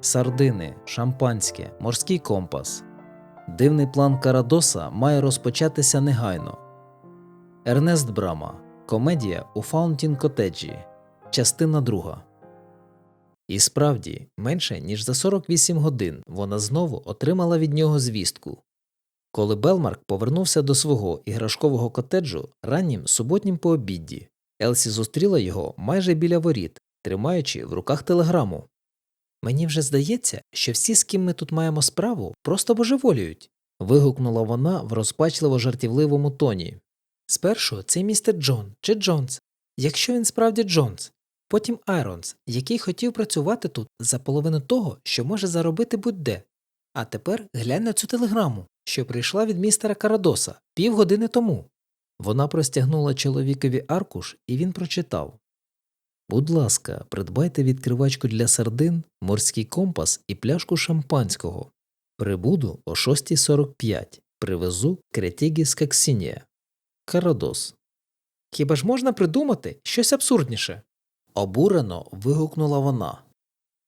сардини, шампанське, морський компас. Дивний план Карадоса має розпочатися негайно. Ернест Брама. Комедія у Фаунтін Котеджі. Частина друга. І справді, менше ніж за 48 годин вона знову отримала від нього звістку. Коли Белмарк повернувся до свого іграшкового котеджу раннім суботнім пообідді, Елсі зустріла його майже біля воріт, тримаючи в руках телеграму. Мені вже здається, що всі, з ким ми тут маємо справу, просто божеволіють. вигукнула вона в розпачливо жартівливому тоні. Спершу це містер Джон чи Джонс, якщо він справді Джонс, потім Айронс, який хотів працювати тут за половину того, що може заробити будь-де. А тепер глянь на цю телеграму, що прийшла від містера Карадоса півгодини тому. Вона простягнула чоловікові аркуш, і він прочитав Будь ласка, придбайте відкривачку для сардин, морський компас і пляшку шампанського. Прибуду о 6.45. Привезу кретігі з Каксінія. Карадос. Хіба ж можна придумати щось абсурдніше? Обурено вигукнула вона.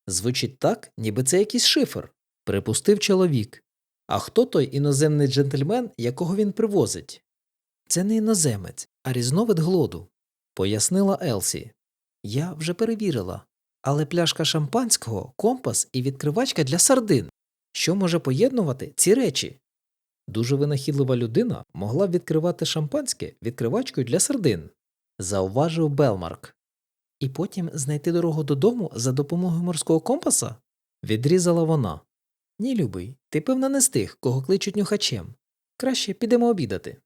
Звучить так, ніби це якийсь шифр, припустив чоловік. А хто той іноземний джентльмен, якого він привозить? Це не іноземець, а різновид глоду, пояснила Елсі. Я вже перевірила. Але пляшка шампанського, компас і відкривачка для сардин. Що може поєднувати ці речі? Дуже винахідлива людина могла б відкривати шампанське відкривачкою для сардин, зауважив Белмарк. І потім знайти дорогу додому за допомогою морського компаса? відрізала вона. Ні, любий, ти певно не з тих, кого кличуть нюхачем. Краще підемо обідати.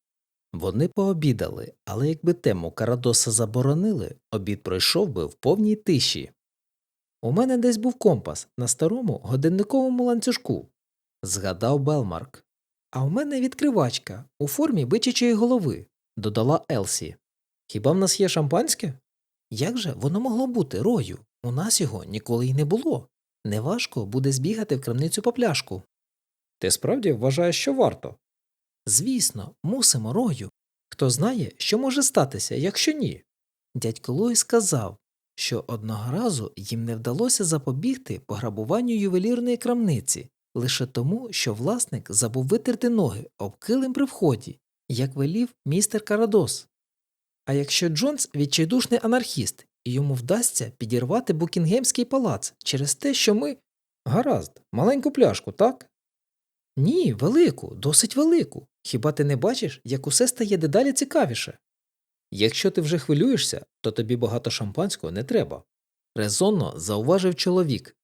Вони пообідали, але якби тему Карадоса заборонили, обід пройшов би в повній тиші. У мене десь був компас на старому годинниковому ланцюжку, згадав Белмарк. А у мене відкривачка у формі бичачої голови, додала Елсі. Хіба в нас є шампанське? Як же воно могло бути рою? У нас його ніколи й не було. Неважко буде збігати в крамницю по пляшку. Ти справді вважаєш, що варто? Звісно, мусимо рою. Хто знає, що може статися, якщо ні. Дядько Лой сказав, що одного разу їм не вдалося запобігти пограбуванню ювелірної крамниці лише тому, що власник забув витерти ноги об килим при вході, як велів містер Карадос. А якщо Джонс відчайдушний анархіст, і йому вдасться підірвати Букінгемський палац через те, що ми. Гаразд, маленьку пляшку, так? Ні, велику, досить велику. Хіба ти не бачиш, як усе стає дедалі цікавіше? Якщо ти вже хвилюєшся, то тобі багато шампанського не треба. резонно зауважив чоловік.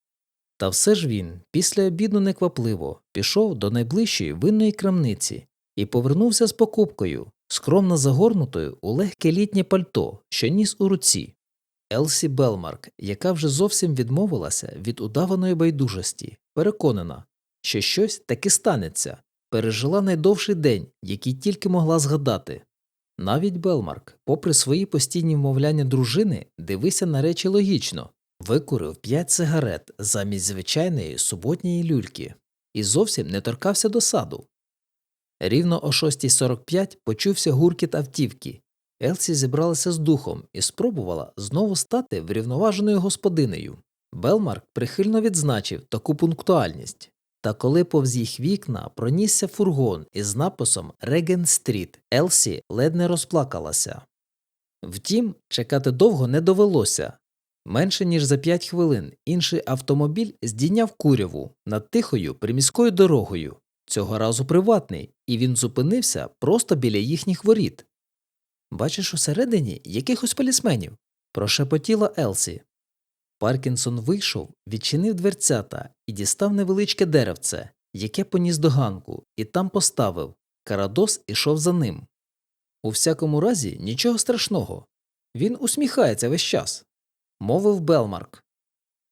Та все ж він, після обіду неквапливо, пішов до найближчої винної крамниці і повернувся з покупкою, скромно загорнутою у легке літнє пальто, що ніс у руці. Елсі Белмарк, яка вже зовсім відмовилася від удаваної байдужості, переконана, що щось таки станеться, пережила найдовший день, який тільки могла згадати. Навіть Белмарк, попри свої постійні вмовляння дружини, дивився на речі логічно, викурив п'ять сигарет замість звичайної суботньої люльки і зовсім не торкався до саду. Рівно о 6.45 почувся гуркіт автівки. Елсі зібралася з духом і спробувала знову стати врівноваженою господинею. Белмарк прихильно відзначив таку пунктуальність. Та коли повз їх вікна пронісся фургон із написом Реген Стріт, Елсі ледь не розплакалася. Втім, чекати довго не довелося. Менше ніж за п'ять хвилин інший автомобіль здійняв куряву над тихою приміською дорогою, цього разу приватний, і він зупинився просто біля їхніх воріт. Бачиш усередині якихось полісменів, прошепотіла Елсі. Паркінсон вийшов, відчинив дверцята і дістав невеличке деревце, яке поніс до ганку, і там поставив. Карадос ішов за ним. У всякому разі, нічого страшного. Він усміхається весь час, мовив Белмарк.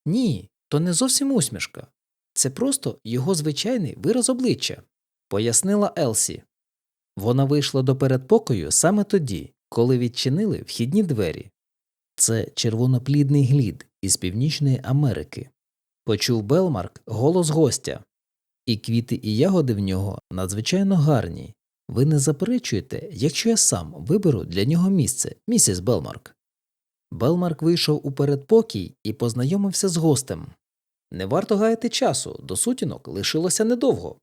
Ні, то не зовсім усмішка. Це просто його звичайний вираз обличчя, пояснила Елсі. Вона вийшла до передпокою саме тоді, коли відчинили вхідні двері. Це червоноплідний глід із Північної Америки. Почув Белмарк голос гостя. І квіти і ягоди в нього надзвичайно гарні. Ви не заперечуєте, якщо я сам виберу для нього місце, місіс Белмарк. Белмарк вийшов у передпокій і познайомився з гостем. Не варто гаяти часу, до сутінок лишилося недовго.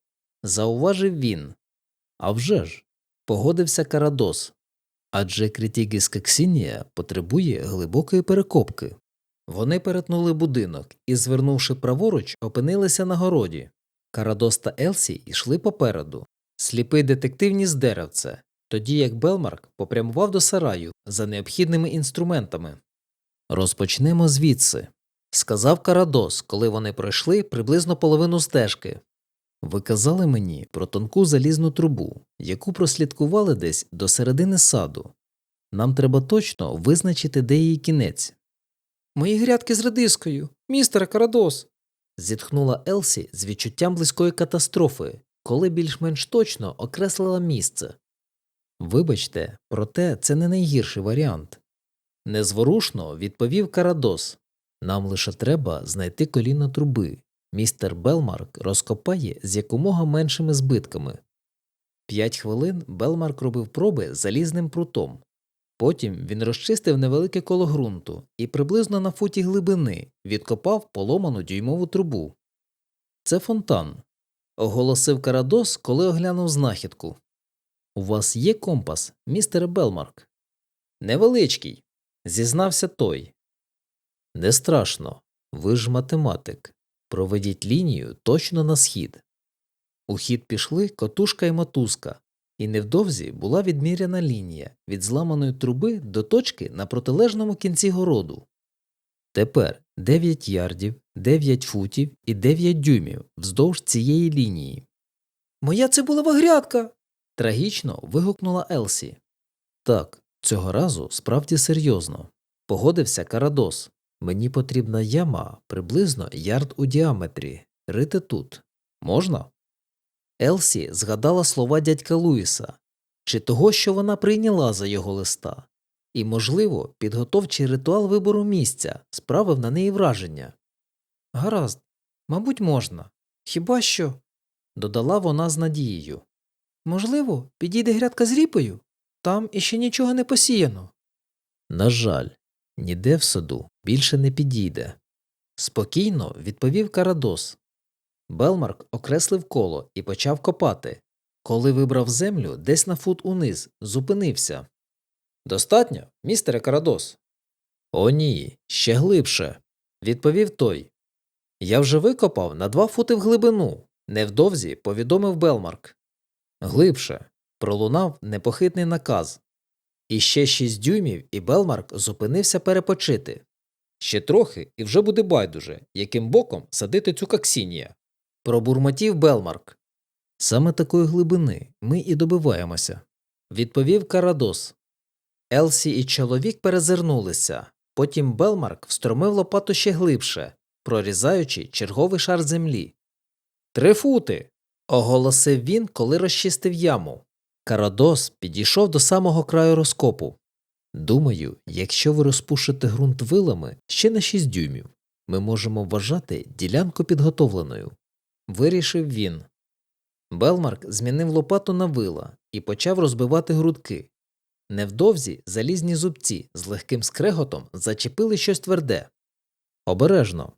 Зауважив він. А вже ж, погодився Карадос. Адже Критігіс Кексінія потребує глибокої перекопки. Вони перетнули будинок і, звернувши праворуч, опинилися на городі. Карадос та Елсі йшли попереду. Сліпий детектив ніс деревце, тоді як Белмарк попрямував до сараю за необхідними інструментами. Розпочнемо звідси, сказав Карадос, коли вони пройшли приблизно половину стежки. Ви казали мені про тонку залізну трубу, яку прослідкували десь до середини саду. Нам треба точно визначити, де її кінець. Мої грядки з редискою, містере Карадос. зітхнула Елсі з відчуттям близької катастрофи, коли більш-менш точно окреслила місце. Вибачте, проте це не найгірший варіант. Незворушно відповів Карадос. Нам лише треба знайти коліна труби. Містер Белмарк розкопає з якомога меншими збитками. П'ять хвилин Белмарк робив проби залізним прутом. Потім він розчистив невелике коло ґрунту і приблизно на футі глибини відкопав поломану дюймову трубу. Це фонтан, оголосив Карадос, коли оглянув знахідку. У вас є компас, містере Белмарк? Невеличкий, зізнався той. Не страшно, ви ж математик. Проведіть лінію точно на схід. У хід пішли котушка і мотузка, і невдовзі була відміряна лінія від зламаної труби до точки на протилежному кінці городу. Тепер 9 ярдів, 9 футів і 9 дюймів вздовж цієї лінії. Моя цибулева грядка. трагічно вигукнула Елсі. Так, цього разу справді серйозно. Погодився Карадос. Мені потрібна яма приблизно ярд у діаметрі. Рити тут. Можна? Елсі згадала слова дядька Луїса чи того, що вона прийняла за його листа, і, можливо, підготовчий ритуал вибору місця справив на неї враження. Гаразд, мабуть, можна. Хіба що? додала вона з надією. Можливо, підійде грядка з ріпою? Там іще нічого не посіяно. На жаль, ніде в саду більше не підійде. Спокійно відповів Карадос. Белмарк окреслив коло і почав копати. Коли вибрав землю десь на фут униз, зупинився. Достатньо, містере Карадос. О, ні, ще глибше, відповів той. Я вже викопав на два фути в глибину, невдовзі повідомив Белмарк. Глибше. пролунав непохитний наказ. І ще шість дюймів, і Белмарк зупинився перепочити. Ще трохи, і вже буде байдуже, яким боком садити цю каксінія. Пробурмотів Белмарк. Саме такої глибини ми і добиваємося, відповів Карадос. Елсі і чоловік перезирнулися. Потім Белмарк встромив лопату ще глибше, прорізаючи черговий шар землі. Три фути. оголосив він, коли розчистив яму. Карадос підійшов до самого краю розкопу. Думаю, якщо ви розпушите ґрунт вилами ще на 6 дюймів, ми можемо вважати ділянку підготовленою. Вирішив він. Белмарк змінив лопату на вила і почав розбивати грудки. Невдовзі залізні зубці з легким скреготом зачепили щось тверде. Обережно,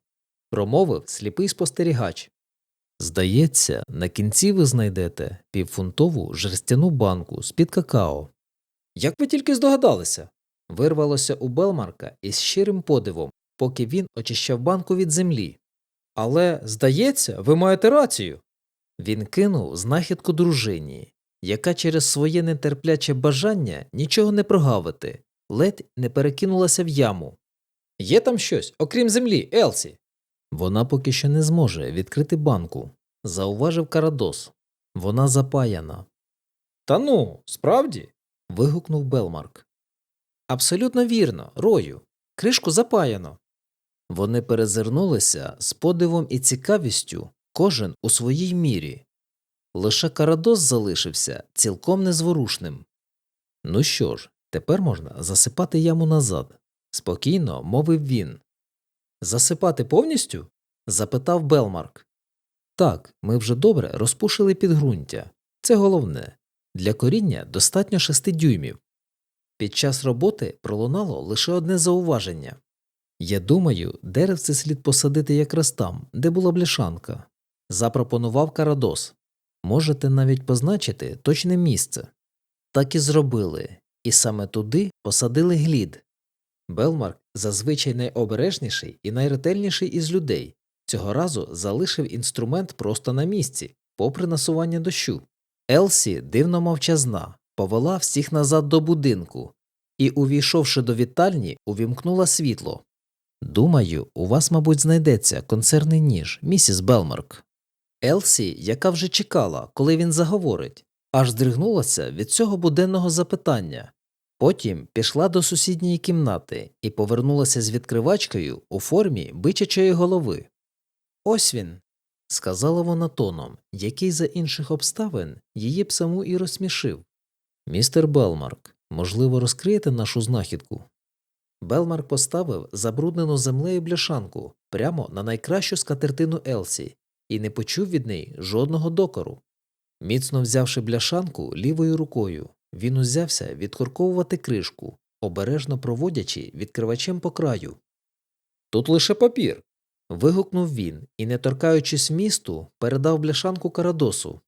промовив сліпий спостерігач. Здається, на кінці ви знайдете півфунтову жерстяну банку з-під какао. Як ви тільки здогадалися? вирвалося у Белмарка із щирим подивом, поки він очищав банку від землі. Але, здається, ви маєте рацію. Він кинув знахідку дружині, яка через своє нетерпляче бажання нічого не прогавити, ледь не перекинулася в яму. Є там щось, окрім землі, Елсі. Вона поки що не зможе відкрити банку, зауважив Карадос. Вона запаяна. Та ну, справді. Вигукнув Белмарк. Абсолютно вірно, рою. Кришку запаяно. Вони перезирнулися з подивом і цікавістю, кожен у своїй мірі. Лише Карадос залишився цілком незворушним. Ну що ж, тепер можна засипати яму назад, спокійно мовив він. Засипати повністю? запитав Белмарк. Так, ми вже добре розпушили підґрунтя. Це головне. Для коріння достатньо шести дюймів. Під час роботи пролунало лише одне зауваження. Я думаю, деревце слід посадити якраз там, де була бляшанка. Запропонував Карадос. Можете навіть позначити точне місце. Так і зробили, і саме туди посадили глід. Белмарк зазвичай найобережніший і найретельніший із людей. Цього разу залишив інструмент просто на місці, попри насування дощу. Елсі, дивно мовчазна, повела всіх назад до будинку і, увійшовши до вітальні, увімкнула світло. Думаю, у вас, мабуть, знайдеться концерний ніж, місіс Белмарк. Елсі, яка вже чекала, коли він заговорить, аж здригнулася від цього буденного запитання. Потім пішла до сусідньої кімнати і повернулася з відкривачкою у формі бичачої голови. Ось він, сказала вона тоном, який за інших обставин її б саму і розсмішив. Містер Белмарк, можливо, розкриєте нашу знахідку? Белмарк поставив забруднену землею бляшанку прямо на найкращу скатертину Елсі і не почув від неї жодного докору. Міцно взявши бляшанку лівою рукою, він узявся відкорковувати кришку, обережно проводячи відкривачем по краю. Тут лише папір. Вигукнув він і, не торкаючись місту, передав бляшанку Карадосу.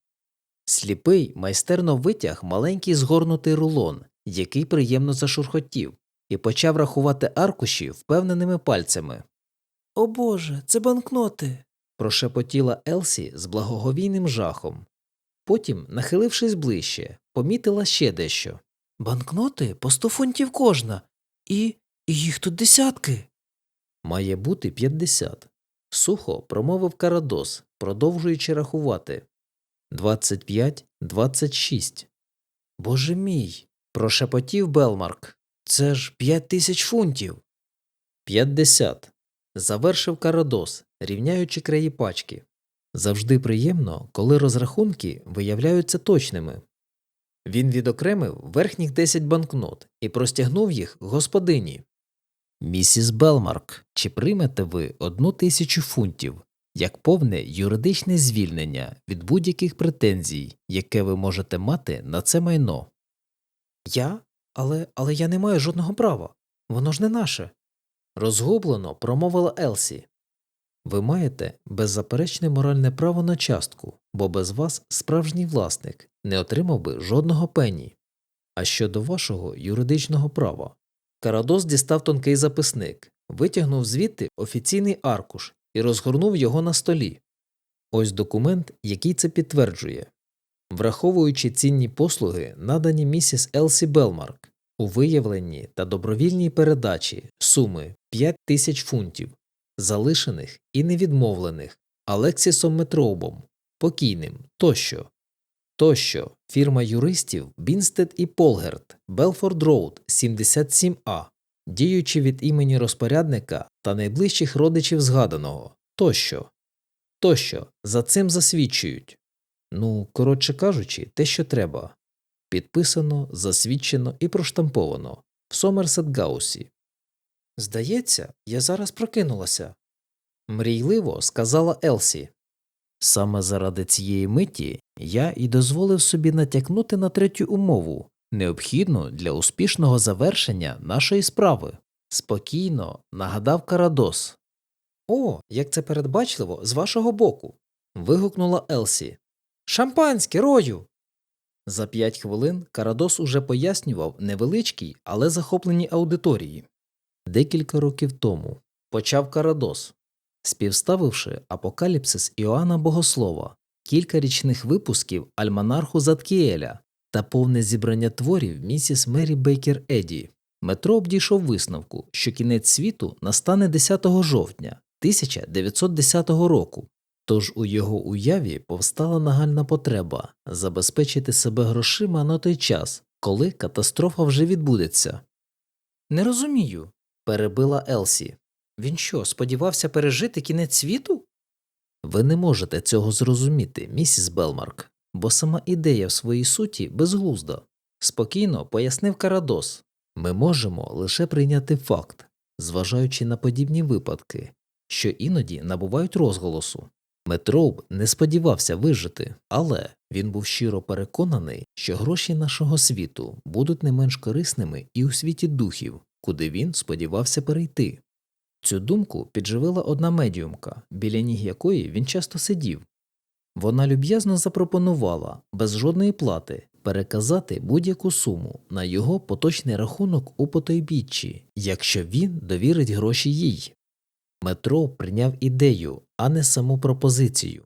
Сліпий майстерно витяг маленький згорнутий рулон, який приємно зашурхотів, і почав рахувати аркуші впевненими пальцями. О Боже, це банкноти. прошепотіла Елсі з благоговійним жахом. Потім, нахилившись ближче, помітила ще дещо. Банкноти по сто фунтів кожна, і, і їх тут десятки. Має бути п'ятдесят. Сухо промовив Карадос, продовжуючи рахувати. Двадцять п'ять, двадцять шість. Боже мій. прошепотів Белмарк. Це ж п'ять тисяч фунтів. П'ятдесят. Завершив Карадос, рівняючи краї пачки. Завжди приємно, коли розрахунки виявляються точними. Він відокремив верхніх 10 банкнот і простягнув їх господині. Місіс Белмарк, чи приймете ви одну тисячу фунтів як повне юридичне звільнення від будь-яких претензій, яке ви можете мати на це майно? Я? Але але я не маю жодного права. Воно ж не наше. розгублено промовила Елсі. Ви маєте беззаперечне моральне право на частку, бо без вас справжній власник не отримав би жодного пені. А щодо вашого юридичного права, Карадос дістав тонкий записник, витягнув звідти офіційний аркуш і розгорнув його на столі. Ось документ, який це підтверджує. Враховуючи цінні послуги, надані місіс Елсі Белмарк у виявленні та добровільній передачі суми 5 тисяч фунтів залишених і невідмовлених Алексісом Метроубом, покійним тощо. Тощо фірма юристів Бінстед і Полгерт, Белфорд Роуд, 77А, діючи від імені розпорядника та найближчих родичів згаданого, тощо. Тощо за цим засвідчують. Ну, коротше кажучи, те, що треба. Підписано, засвідчено і проштамповано в Сомерсет Гаусі. Здається, я зараз прокинулася. Мрійливо сказала Елсі. Саме заради цієї миті я і дозволив собі натякнути на третю умову, необхідну для успішного завершення нашої справи. Спокійно нагадав Карадос. О, як це передбачливо з вашого боку. вигукнула Елсі. Шампанське рою. За п'ять хвилин Карадос уже пояснював невеличкій, але захопленій аудиторії. Декілька років тому почав Карадос, співставивши Апокаліпсис Іоанна Богослова, кілька річних випусків Альманарху Заткіеля та повне зібрання творів місіс Мері Бейкер Еді. Метро обдійшов висновку, що кінець світу настане 10 жовтня 1910 року. Тож у його уяві повстала нагальна потреба забезпечити себе грошима на той час, коли катастрофа вже відбудеться. Не розумію, перебила Елсі. Він що, сподівався пережити кінець світу? Ви не можете цього зрозуміти, місіс Белмарк, бо сама ідея в своїй суті безглузда. Спокійно пояснив Карадос. Ми можемо лише прийняти факт, зважаючи на подібні випадки, що іноді набувають розголосу. Метроуб не сподівався вижити, але він був щиро переконаний, що гроші нашого світу будуть не менш корисними і у світі духів, куди він сподівався перейти. Цю думку підживила одна медіумка, біля ніг якої він часто сидів. Вона люб'язно запропонувала без жодної плати переказати будь-яку суму на його поточний рахунок у потойбіччі, якщо він довірить гроші їй. Метро прийняв ідею, а не саму пропозицію.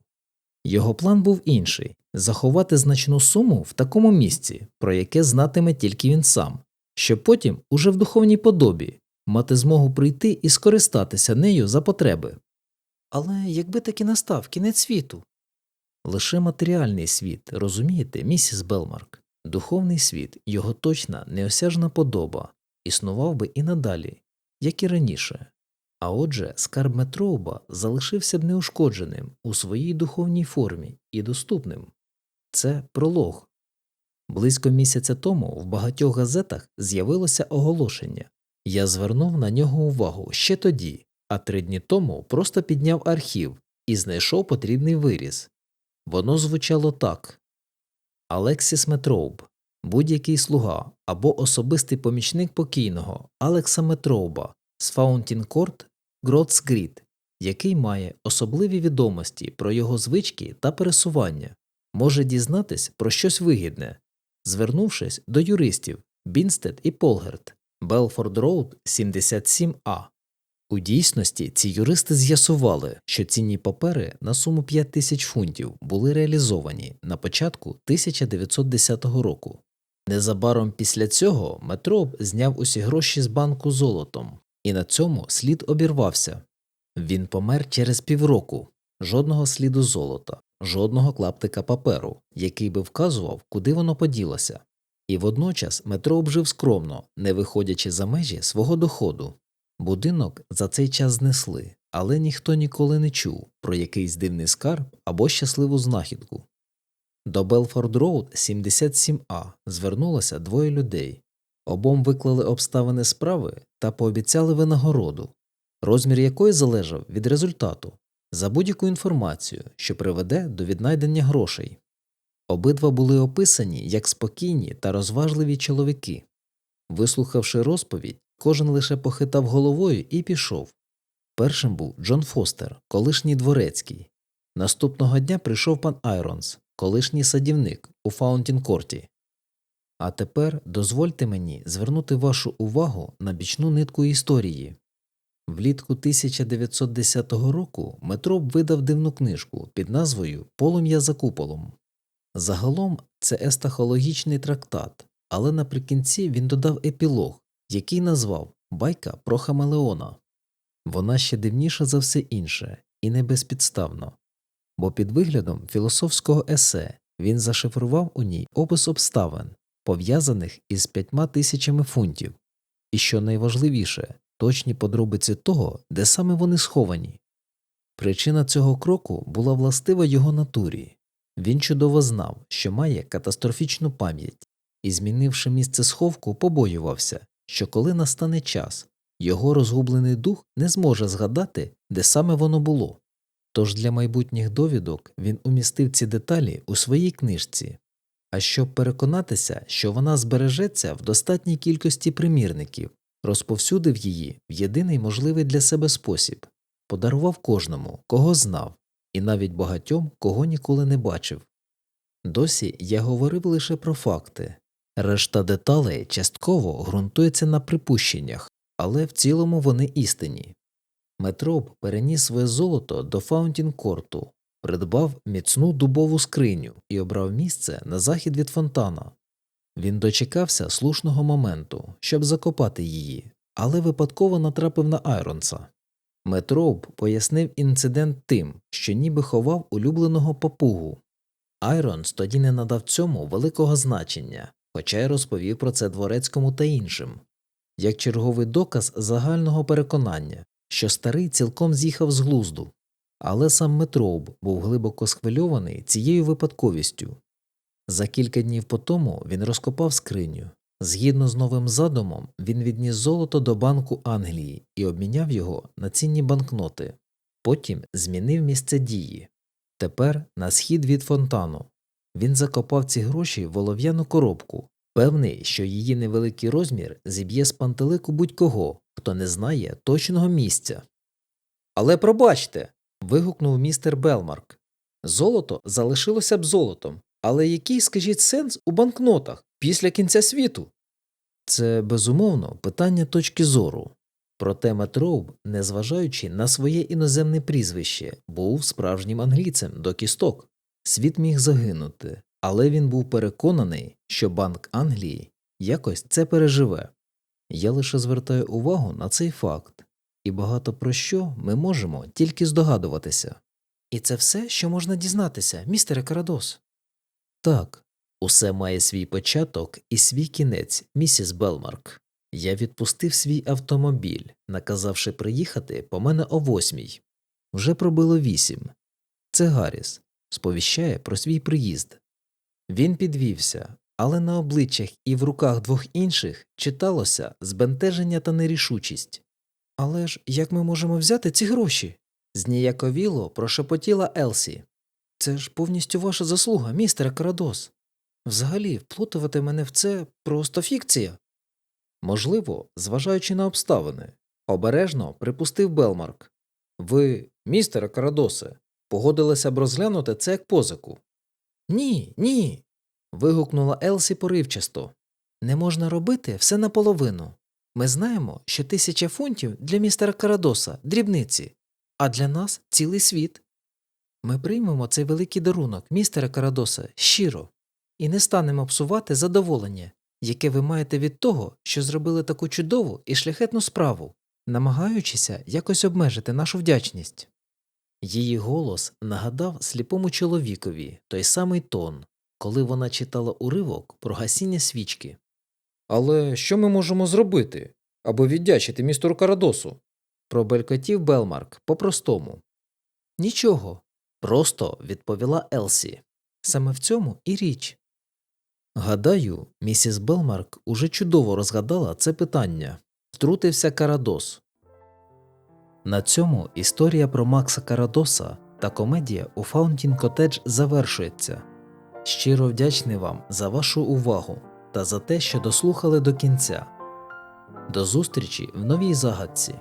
Його план був інший заховати значну суму в такому місці, про яке знатиме тільки він сам, щоб потім, уже в духовній подобі, мати змогу прийти і скористатися нею за потреби. Але якби таки настав кінець світу. Лише матеріальний світ, розумієте, місіс Белмарк, духовний світ, його точна, неосяжна подоба, існував би і надалі, як і раніше. А отже, скарб Метроуба залишився б неушкодженим у своїй духовній формі і доступним. Це пролог. Близько місяця тому в багатьох газетах з'явилося оголошення. Я звернув на нього увагу ще тоді, а три дні тому просто підняв архів і знайшов потрібний виріз. Воно звучало так Алексіс Метроуб, будь-який слуга або особистий помічник покійного Алекса Метроуба з Фаунтін Корт Гротсгрід, який має особливі відомості про його звички та пересування, може дізнатись про щось вигідне, звернувшись до юристів Бінстед і Полгерт, Белфорд Роуд 77А. У дійсності ці юристи з'ясували, що цінні папери на суму 5 тисяч фунтів були реалізовані на початку 1910 року. Незабаром після цього Метроб зняв усі гроші з банку золотом, і на цьому слід обірвався. Він помер через півроку, жодного сліду золота, жодного клаптика паперу, який би вказував, куди воно поділося. І водночас Метроб жив скромно, не виходячи за межі свого доходу. Будинок за цей час знесли, але ніхто ніколи не чув про якийсь дивний скарб або щасливу знахідку. До Белфорд Роуд 77А звернулося двоє людей. Обом виклали обставини справи та пообіцяли винагороду, розмір якої залежав від результату за будь-яку інформацію, що приведе до віднайдення грошей. Обидва були описані як спокійні та розважливі чоловіки. Вислухавши розповідь, кожен лише похитав головою і пішов. Першим був Джон Фостер, колишній дворецький. Наступного дня прийшов пан Айронс, колишній садівник у Фаунтін Корті. А тепер дозвольте мені звернути вашу увагу на бічну нитку історії. Влітку 1910 року Метроп видав дивну книжку під назвою Полум'я за куполом. Загалом це естахологічний трактат, але наприкінці він додав епілог, який назвав Байка про Хамелеона. Вона ще дивніша за все інше і не безпідставно, бо під виглядом філософського есе він зашифрував у ній опис обставин, пов'язаних із п'ятьма тисячами фунтів, і що найважливіше, точні подробиці того, де саме вони сховані. Причина цього кроку була властива його натурі. Він чудово знав, що має катастрофічну пам'ять, і, змінивши місце сховку, побоювався, що коли настане час, його розгублений дух не зможе згадати, де саме воно було. Тож для майбутніх довідок він умістив ці деталі у своїй книжці, а щоб переконатися, що вона збережеться в достатній кількості примірників, розповсюдив її в єдиний можливий для себе спосіб, подарував кожному, кого знав, і навіть багатьом, кого ніколи не бачив. Досі я говорив лише про факти, решта деталей частково ґрунтується на припущеннях, але в цілому вони істинні. Метроп переніс своє золото до Фаунтін Корту, придбав міцну дубову скриню і обрав місце на захід від фонтана. Він дочекався слушного моменту, щоб закопати її, але випадково натрапив на Айронса. Метроуп пояснив інцидент тим, що ніби ховав улюбленого папугу. Айронс тоді не надав цьому великого значення, хоча й розповів про це дворецькому та іншим, як черговий доказ загального переконання, що старий цілком з'їхав з глузду, але сам Метроуб був глибоко схвильований цією випадковістю. За кілька днів по тому він розкопав скриню. Згідно з новим задумом, він відніс золото до Банку Англії і обміняв його на цінні банкноти, потім змінив місце дії. Тепер на схід від фонтану. Він закопав ці гроші в олов'яну коробку, певний, що її невеликий розмір зіб'є з пантелику будь-кого, хто не знає точного місця. Але пробачте. вигукнув містер Белмарк. Золото залишилося б золотом, але який, скажіть, сенс у банкнотах після кінця світу? Це безумовно питання точки зору. Проте Метроуб, незважаючи на своє іноземне прізвище, був справжнім англійцем до кісток. Світ міг загинути, але він був переконаний, що Банк Англії якось це переживе. Я лише звертаю увагу на цей факт, і багато про що ми можемо тільки здогадуватися. І це все, що можна дізнатися, містере Карадос. Так, усе має свій початок і свій кінець, місіс Белмарк. Я відпустив свій автомобіль, наказавши приїхати по мене о восьмій. Вже пробило вісім. Це Гарріс сповіщає про свій приїзд. Він підвівся, але на обличчях і в руках двох інших читалося збентеження та нерішучість. Але ж як ми можемо взяти ці гроші? Зніяковіло прошепотіла Елсі. Це ж повністю ваша заслуга, містере Карадос. Взагалі, вплутувати мене в це просто фікція. Можливо, зважаючи на обставини, обережно припустив Белмарк. Ви, містере Карадосе, погодилися б розглянути це як позику. Ні, ні. вигукнула Елсі поривчасто. Не можна робити все наполовину. Ми знаємо, що тисяча фунтів для містера Карадоса дрібниці, а для нас цілий світ. Ми приймемо цей великий дарунок, містера Карадоса, щиро, і не станемо псувати задоволення, яке ви маєте від того, що зробили таку чудову і шляхетну справу, намагаючися якось обмежити нашу вдячність. Її голос нагадав сліпому чоловікові той самий тон, коли вона читала уривок про гасіння свічки. Але що ми можемо зробити, аби віддячити містеру Карадосу? пробелькотів Белмарк по-простому. Нічого, просто відповіла Елсі. Саме в цьому і річ. Гадаю, місіс Белмарк уже чудово розгадала це питання. Втрутився Карадос. На цьому історія про Макса Карадоса та комедія у Фаунтін Котедж завершується. Щиро вдячний вам за вашу увагу та за те, що дослухали до кінця. До зустрічі в новій загадці.